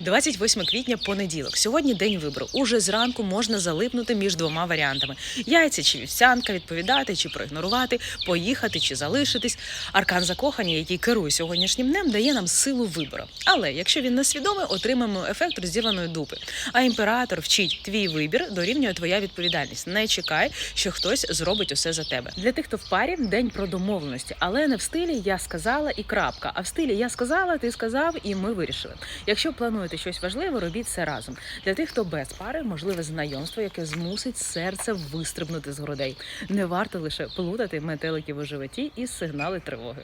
28 квітня, понеділок. Сьогодні день вибору. Уже зранку можна залипнути між двома варіантами: яйця чи вівсянка, відповідати чи проігнорувати, поїхати чи залишитись. Аркан закохання, який керує сьогоднішнім днем, дає нам силу вибору. Але якщо він несвідомий, отримаємо ефект розділеної дупи. А імператор вчить твій вибір дорівнює твоя відповідальність. Не чекай, що хтось зробить усе за тебе. Для тих, хто в парі, день про домовленості, але не в стилі я сказала і крапка. А в стилі я сказала, ти сказав, і ми вирішили. Якщо плануєте щось важливе, робіть це разом. Для тих, хто без пари, можливе знайомство, яке змусить серце вистрибнути з грудей. Не варто лише плутати метеликів у животі і сигнали тривоги.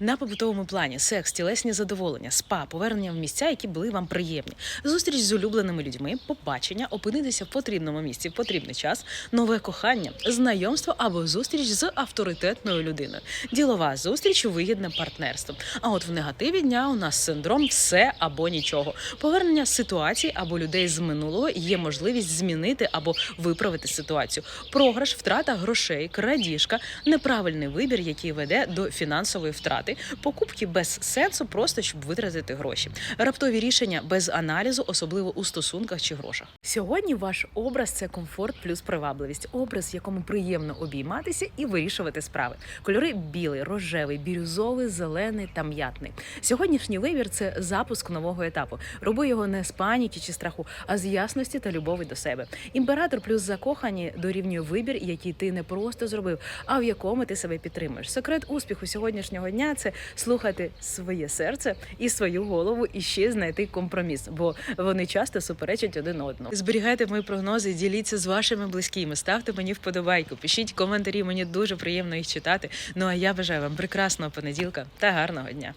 На побутовому плані секс, тілесні задоволення, спа, повернення в місця, які були вам приємні, зустріч з улюбленими людьми, побачення, опинитися в потрібному місці в потрібний час, нове кохання, знайомство або зустріч з авторитетною людиною, ділова зустріч, вигідне партнерство. А от в негативі дня у нас синдром все або нічого. Повернення ситуацій або людей з минулого є можливість змінити або виправити ситуацію. Програш, втрата грошей, крадіжка, неправильний вибір, який веде до фінансової втрати, покупки без сенсу, просто щоб витратити гроші, раптові рішення без аналізу, особливо у стосунках чи грошах. Сьогодні ваш образ це комфорт плюс привабливість, образ, якому приємно обійматися і вирішувати справи. Кольори білий, рожевий, бірюзовий, зелений та м'ятний. Сьогоднішній вибір це запуск нового етапу. Роби його не з паніки чи страху, а з ясності та любові до себе. Імператор плюс закохані дорівнює вибір, який ти не просто зробив, а в якому ти себе підтримуєш. Секрет успіху сьогоднішнього дня це слухати своє серце і свою голову, і ще знайти компроміс, бо вони часто суперечать один одному. Зберігайте мої прогнози, діліться з вашими близькими, ставте мені вподобайку, пишіть коментарі. Мені дуже приємно їх читати. Ну а я бажаю вам прекрасного понеділка та гарного дня.